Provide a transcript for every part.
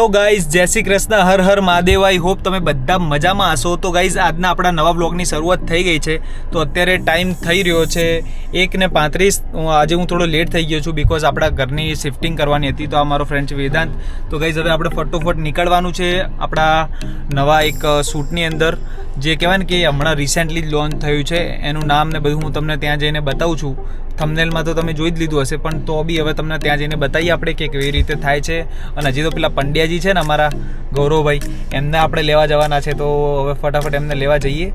તો ગાઈઝ જય Shri Krishna, Har Har Mahadev I hope તમે બધા મજામાં હશો. તો ગાઈઝ આજના આપણા નવા બ્લોગની શરૂઆત થઈ ગઈ છે. તો અત્યારે ટાઈમ થઈ રહ્યો છે એક ને પાંત્રીસ આજે હું થોડો લેટ થઈ ગયો છું બિકોઝ આપણા ઘરની શિફ્ટિંગ કરવાની હતી. તો આ મારો ફ્રેન્ડ છે વેદાંત. તો ગાઈઝ હવે આપણે ફટોફટ નીકળવાનું છે આપણા નવા એક શૂટની અંદર. જે કહેવાય ને કે હમણાં રિસેન્ટલી જ લોન્ચ થયું છે. એનું નામ ને બધું હું તમને ત્યાં જઈને બતાવું છું. થંબનેલમાં તો તમે જોઈ જ લીધું હશે પણ તો બી હવે તમને ત્યાં જઈને બતાવીએ આપણે કે કેવી રીતે થાય છે. અને હજી તો પેલા પંડ્યાજી છે ને અમારા ગૌરવભાઈ એમને આપણે લેવા જવાના છે તો હવે ફટાફટ એમને લેવા જઈએ.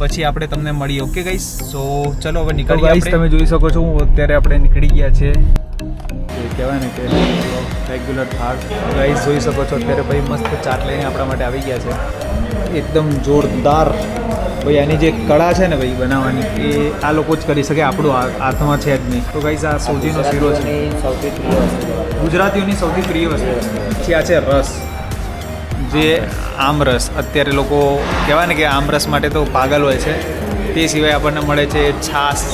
પછી આપણે તમને મળીએ ઓકે ગાઈસ સો ચલો હવે નીકળીએ guys, તમે જોઈ શકો છો હું અત્યારે આપણે નીકળી ગયા છે. કહેવાય ને કે રેગ્યુલર થાળ ગાઈસ જોઈ શકો છો અત્યારે ભાઈ મસ્ત ચાટ લઈને આપણા માટે આવી ગયા છે. એકદમ જોરદાર ભાઈ આની જે કળા છે ને ભાઈ બનાવવાની એ આ લોકો જ કરી શકે આપણું હાથમાં છે જ નહીં. તો ગાઈઝ આ સૌજીનો શીરો છે. સૌથી પ્રિય વસ્તુ. ગુજરાતીઓની સૌથી પ્રિય વસ્તુ. પછી આ છે રસ. જે આમરસ અત્યારે લોકો કહેવાય ને કે આમરસ માટે તો પાગલ હોય છે. તે સિવાય આપણને મળે છે છાશ.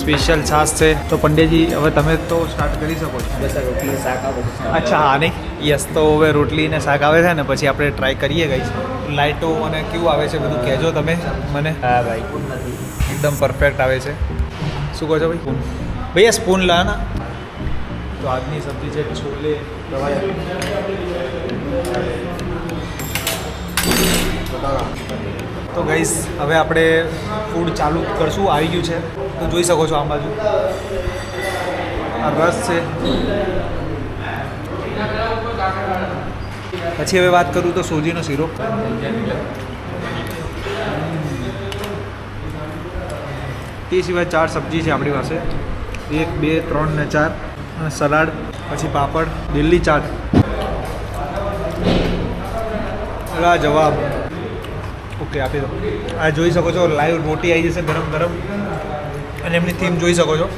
સ્પેશિયલ છાશ છે. તો પંડ્યાજી હવે તમે તો સ્ટાર્ટ કરી શકો છો. અચ્છા હા નહીં. યસ તો હવે રોટલી ને શાક આવે છે ને પછી આપણે ટ્રાય કરીએ ગઈ લાઇટો અને કેવું આવે છે બધું કહેજો તમે મને. હા ભાઈ. એકદમ પરફેક્ટ આવે છે. શું કહો છો ભાઈ? સ્પૂન ભૈયા સ્પૂન લા ના. તો આજની સબ્જી છે છોલે તો ગઈસ હવે આપણે ફૂડ ચાલુ કરશું. આવી ગયું છે. તો જોઈ શકો છો આ બાજુ. આ રસ છે. પછી હવે વાત કરું તો સોજીનો શીરો. તે સિવાય ચાર સબ્જી છે આપણી પાસે. એક, બે, ત્રણ ને ચાર. સલાડ, પછી પાપડ, દિલ્હી ચાટ. જવાબ. ઓકે આપી દો. આ જોઈ શકો છો, લાઈવ રોટી આવી જશે ગરમ ગરમ. અને એમની થીમ જોઈ શકો છો.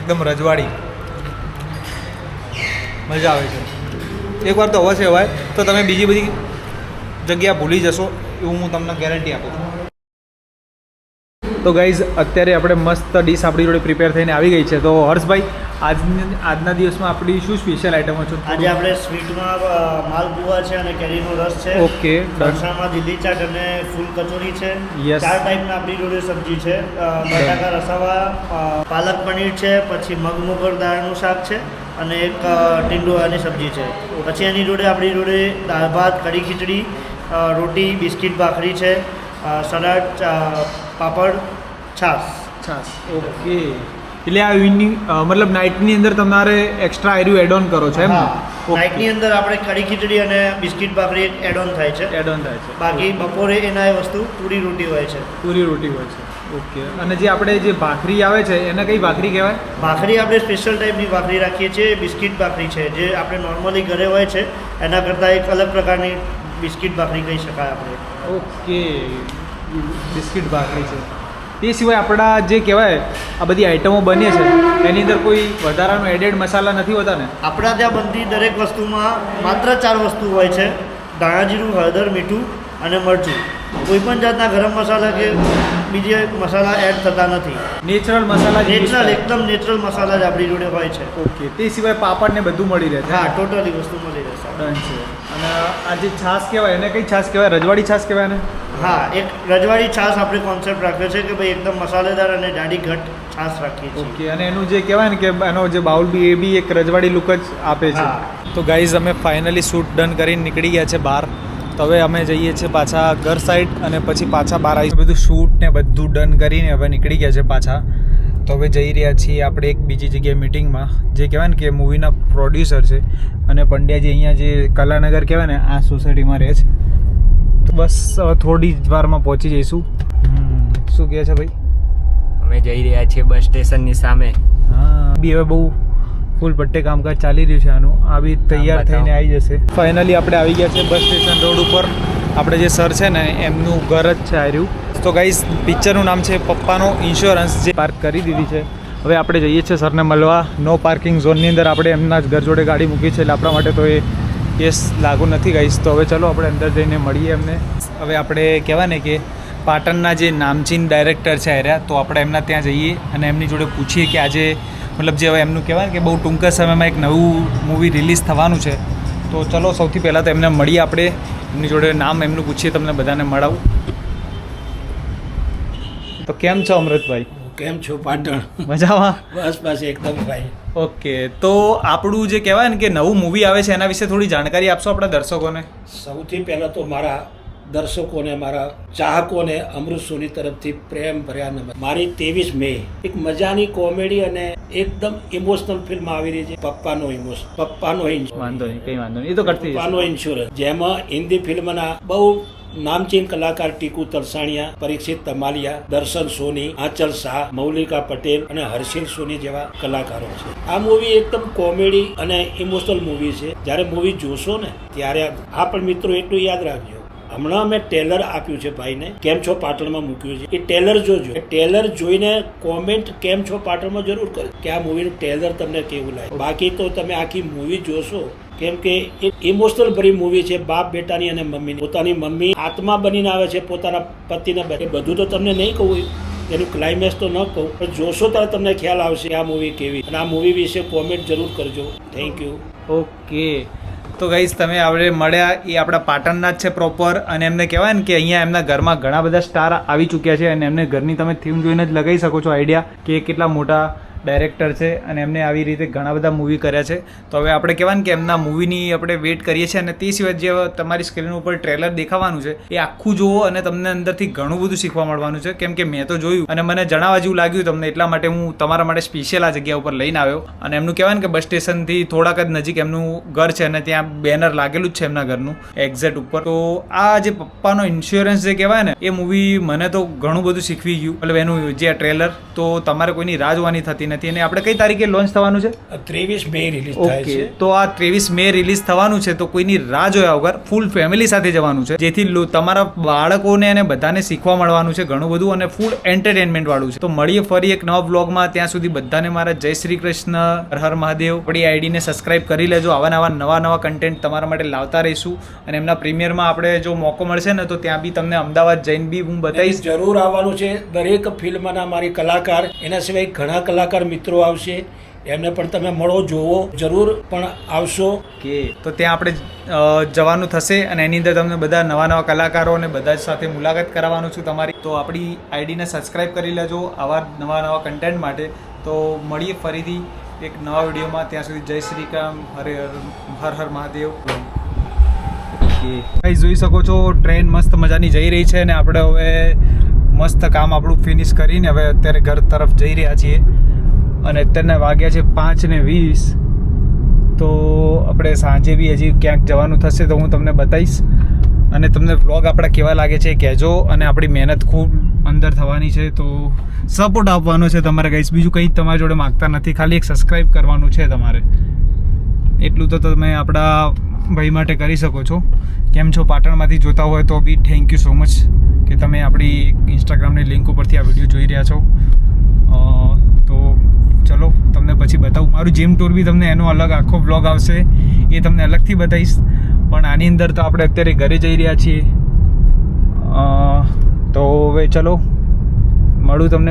એકદમ રજવાડી. મજા આવે છે. એકવાર તો અવશ્ય હોય તો તમે બીજી બધી જગ્યા ભૂલી જશો, એવું હું તમને ગેરંટી આપું છું. તો ગાઈઝ અત્યારે આપણે મસ્ત ડીશ આપણી જોડે પ્રિપેર થઈને આવી ગઈ છે. તો હર્ષભાઈ આજની આજના દિવસમાં આપણી શું સ્પેશિયલ આઈટમો છે? આજે આપણે સ્વીટમાં માલપુવા છે અને કેરીનો રસ છે. Okay done. દિલ્હી ચાટ અને ફૂલ કચોરી છે. ચાર ટાઈપના આપણી જોડે સબ્જી છે. બટાકા રસાવા પાલક પનીર છે પછી મગ મગર દાળનું શાક છે અને એક ટીંડોળાની સબ્જી છે. પછી એની જોડે આપણી જોડે દાળ ભાત કઢી ખીચડી રોટી બિસ્કિટ ભાખરી છે સલાડ પાપડ છાશ. છાસ ઓકે. એટલે આ ઇવનિંગ મતલબ નાઇટની અંદર તમારે એક્સ્ટ્રા આયરું એડ ઓન કરો છો એમ નાઇટની અંદર આપણે કઢી ખીચડી અને બિસ્કિટ ભાખરી એડ ઓન થાય છે. એડ ઓન થાય છે. બાકી બપોરે એના એ વસ્તુ પૂરી રોટી હોય છે. પૂરી રોટી હોય છે. ઓકે અને જે આપણે જે ભાખરી આવે છે એને કઈ ભાખરી કહેવાય? ભાખરી આપણે સ્પેશિયલ ટાઈપની ભાખરી રાખીએ છીએ બિસ્કિટ ભાખરી છે. જે આપણે નોર્મલી ઘરે હોય છે એના કરતાં એક અલગ પ્રકારની બિસ્કિટ ભાખરી કહી શકાય આપણે. ઓકે બિસ્કિટ ભાખરી છે. તે સિવાય આપણા જે કહેવાય આ બધી આઈટમો બને છે એની અંદર કોઈ વધારાનો એડેડ મસાલા નથી હોતા ને? આપણા ત્યાં બનતી દરેક વસ્તુમાં માત્ર ચાર વસ્તુ હોય છે. ધાણાજીરું હળદર મીઠું અને મરચું. કોઈ પણ જાતના ગરમ મસાલા કે બીજે મસાલા એડ થતા નથી. નેચરલ મસાલા નેચરલ એકદમ નેચરલ મસાલા જ આપણી જોડે હોય છે. ઓકે તે સિવાય પાપડ ને બધું મળી રહે. છે હા ટોટલી વસ્તુ મળી રહેશે ડન છે. અને આ જે છાશ કહેવાય એને કઈ છાશ કહેવાય? રજવાડી છાશ કહેવાય ને હા એક રજવાડી છાશ આપણે કોન્સેપ્ટ રાખ્યો છે કે ભાઈ એકદમ મસાલેદાર અને જાડી ઘટ છાસ રાખીએ છીએ. ઓકે અને એનું જે કહેવાય ને કે એનો જે બાઉલ બી એ બી એક રજવાડી લુક જ આપે છે. તો ગાઈઝ અમે ફાઇનલી શૂટ ડન કરીને નીકળી ગયા છે બહાર. તો હવે અમે જઈએ છીએ પાછા ઘર સાઈડ અને પછી પાછા બહાર આવી બધું શૂટ ને બધું ડન કરીને હવે નીકળી ગયા છે પાછા. તો હવે જઈ રહ્યા છીએ આપણે એક બીજી જગ્યાએ મિટિંગમાં જે કહેવાય ને કે મૂવીના પ્રોડ્યુસર છે. અને પંડ્યાજી અહીંયા જે કલાનગર કહેવાય ને આ સોસાયટીમાં રહે છે. તો બસ હવે થોડી જ વારમાં પહોંચી જઈશું. શું કહે છે ભાઈ? અમે જઈ રહ્યા છીએ બસ સ્ટેશનની સામે. હા બી હવે બહુ ફૂલ પટ્ટે કામકાજ ચાલી રહ્યું છે આનું. આ બી તૈયાર થઈને આવી જશે. ફાઇનલી આપણે આવી ગયા છે બસ સ્ટેશન રોડ ઉપર. આપણે જે સર છે ને એમનું ઘર જ છે આર્યું તો ગાઈસ પિક્ચરનું નામ છે પપ્પાનો ઇન્સ્યોરન્સ જે પાર્ક કરી દીધી છે. હવે આપણે જઈએ છીએ સરને મળવા. નો પાર્કિંગ ઝોનની અંદર આપણે એમના જ ઘર જોડે ગાડી મૂકી છે એટલે આપણા માટે તો એ કેસ લાગુ નથી ગઈશ તો હવે ચલો આપણે અંદર જઈને મળીએ એમને. હવે આપણે કહેવાય ને કે પાટણના જે નામચીન ડાયરેક્ટર છે એર્યા તો આપણે એમના ત્યાં જઈએ અને એમની જોડે પૂછીએ કે આજે મતલબ જે હવે એમનું કહેવાય કે બહુ ટૂંકા સમયમાં એક નવું મૂવી રિલીઝ થવાનું છે. તો ચલો સૌથી પહેલાં તો એમને મળીએ આપણે. એમની જોડે નામ એમનું પૂછીએ, તમને બધાને મળાવું. તો કેમ છો અમૃતભાઈ? કેમ છો પાટણ? મજામાં? બસ બસ એકદમ ભાઈ ઓકે તો આપણું જે કહેવાય ને કે નવું મૂવી આવે છે એના વિશે થોડી જાણકારી આપશો આપણા દર્શકોને? સૌથી પહેલાં તો મારા દર્શકોને મારા ચાહકોને અમૃત સોની તરફથી પ્રેમ ભર્યા નમસ્કાર મારી ત્રેવીસ મે એક મજાની કોમેડી અને એકદમ ઇમોશનલ ફિલ્મ આવી રહી છે. પપ્પાનો ઇમોશન પપ્પાનો વાંધો નહીં કંઈ વાંધો નહીં. એ તો કરતી પપ્પાનો ઇન્સ્યોરન્સ જેમાં હિન્દી ફિલ્મના બહુ નામચીન કલાકાર ટીકુ તલસાણિયા, પરીક્ષિત તમાલિયા, દર્શન સોની, આંચલ શાહ, મૌલિકા પટેલ અને હર્ષિલ સોની જેવા કલાકારો છે. આ મૂવી એકદમ કોમેડી અને ઇમોશનલ મૂવી છે. જ્યારે મૂવી જોશો ને, ત્યારે આ પણ મિત્રો, એટલું યાદ રાખજો. હમણાં મેં ટેલર આપ્યું છે ભાઈને, કેમ છો પાટણમાં મૂક્યું છે. એ ટેલર જોજો. ટેલર જોઈને કોમેન્ટ કેમ છો પાટણમાં જરૂર કરજો કે આ મૂવીનું ટેલર તમને કેવું લાગે. બાકી તો તમે આખી મૂવી જોશો. કેમ કે એ ઇમોશનલ ભરી મૂવી છે. બાપ બેટાની અને મમ્મીની. પોતાની મમ્મી આત્મા બનીને આવે છે, પોતાના પતિને બને. બધું તો તમને નહીં કહું. એનું ક્લાઇમેક્સ તો ન કહું. પણ જોશો ત્યારે તમને ખ્યાલ આવશે આ મૂવી કેવી. અને આ મૂવી વિશે કોમેન્ટ જરૂર કરજો. થેન્ક યુ ઓકે તો ગઈશ તમે આપણે મળ્યા. એ આપણા પાટણના જ છે પ્રોપર અને એમને કહેવાય ને કે અહીંયા એમના ઘરમાં ઘણા બધા સ્ટાર આવી ચૂક્યા છે અને એમને ઘરની તમે થીમ જોઈને જ લગાવી શકો છો આઈડિયા કે કેટલા મોટા ડાયરેક્ટર છે અને એમને આવી રીતે ઘણા બધા મૂવી કર્યા છે. તો હવે આપણે કહેવાય કે એમના મૂવીની આપણે વેઇટ કરીએ છીએ અને તે સિવાય જે તમારી સ્ક્રીન ઉપર ટ્રેલર દેખાવાનું છે, એ આખું જુઓ અને તમને અંદરથી ઘણું બધું શીખવા મળવાનું છે. કેમ કે મેં તો જોયું અને મને જણાવવા જેવું લાગ્યું તમને, એટલા માટે હું તમારા માટે સ્પેશિયલ આ જગ્યા ઉપર લઈને આવ્યો. અને એમનું કહેવાય કે બસ સ્ટેશનથી થોડાક જ નજીક એમનું ઘર છે અને ત્યાં બેનર લાગેલું જ છે એમના ઘરનું એક્ઝેટ ઉપર. તો આ જે પપ્પાનો ઇન્સ્યોરન્સ જે કહેવાય ને, એ મૂવી મને તો ઘણું બધું શીખવી ગયું. એટલે એનું જે ટ્રેલર તો તમારે કોઈની રાહ જોવાની થતી નથી અને આપણે કઈ તારીખે લોન્ચ થવાનું છે? ત્રેવીસ મે રિલીઝ ઓકે તો આ ત્રેવીસ મે રિલીઝ થવાનું છે તો કોઈની રાહ જોયા વગર ફૂલ ફેમિલી સાથે જવાનું છે જેથી તમારા બાળકોને અને બધાને શીખવા મળવાનું છે ઘણું બધું અને ફૂલ એન્ટરટેનમેન્ટ વાળું છે. તો મળીએ ફરી એક નવા બ્લોગમાં ત્યાં સુધી બધાને મારા જય શ્રી કૃષ્ણ હર હર મહાદેવ. આપણી આઈડીને સબસ્ક્રાઇબ કરી લેજો આવા નવા નવા નવા કન્ટેન્ટ તમારા માટે લાવતા રહીશું. અને એમના પ્રીમિયરમાં આપણે જો મોકો મળશે ને તો ત્યાં બી તમને અમદાવાદ જઈને બી હું બતાવીશ. જરૂર આવવાનું છે દરેક ફિલ્મના મારી કલાકાર એના સિવાય ઘણા કલાકાર મિત્રો આવશે, એમને પણ તમે મળો, જોવો, જરૂર પણ આવશો. કે તો ત્યાં આપણે જવાનું થશે અને એની અંદર તમને બધા નવા નવા કલાકારો અને બધા જ સાથે મુલાકાત કરાવવાનું છું તમારી. તો આપણી આઈડીને સબસ્ક્રાઇબ કરી લેજો આવા નવા નવા કન્ટેન્ટ માટે. તો મળીએ ફરીથી એક નવા વિડીયોમાં. ત્યાં સુધી જય શ્રી રામ, હરે હર હર હર મહાદેવ. ગાઈસ જોઈ શકો છો ટ્રેન મસ્ત મજાની જઈ રહી છે અને આપણે હવે મસ્ત કામ આપણું ફિનિશ કરીને હવે અત્યારે ઘર તરફ જઈ રહ્યા છીએ. અને અત્યારના વાગ્યા છે પાંચ ને વીસ. તો આપણે સાંજે બી હજી ક્યાંક જવાનું થશે તો હું તમને બતાવીશ. અને તમને વ્લોગ આપણા કેવા લાગે છે કહેજો. અને આપણી મહેનત ખૂબ અંદર થવાની છે, તો સપોર્ટ આપવાનો છે તમારે ગાઈસ બીજું કંઈ તમારી જોડે માગતા નથી. ખાલી એક સબસ્ક્રાઈબ કરવાનું છે તમારે. એટલું તો તમે આપણા ભાઈ માટે કરી શકો છો. કેમ છો? પાટણમાંથી જોતા હોય તો બી થેન્ક યુ સો મચ કે તમે આપણી ઇન્સ્ટાગ્રામની લિંક ઉપરથી આ વીડિયો જોઈ રહ્યા છો. તો ચલો, તમને પછી બતાવું. મારું જીમ ટૂર બી તમને એનો અલગ આખો બ્લોગ આવશે. એ તમને અલગથી બતાવીશ. પણ આની અંદર તો આપણે અત્યારે ઘરે જઈ રહ્યા છીએ. તો હવે ચલો, મળું તમને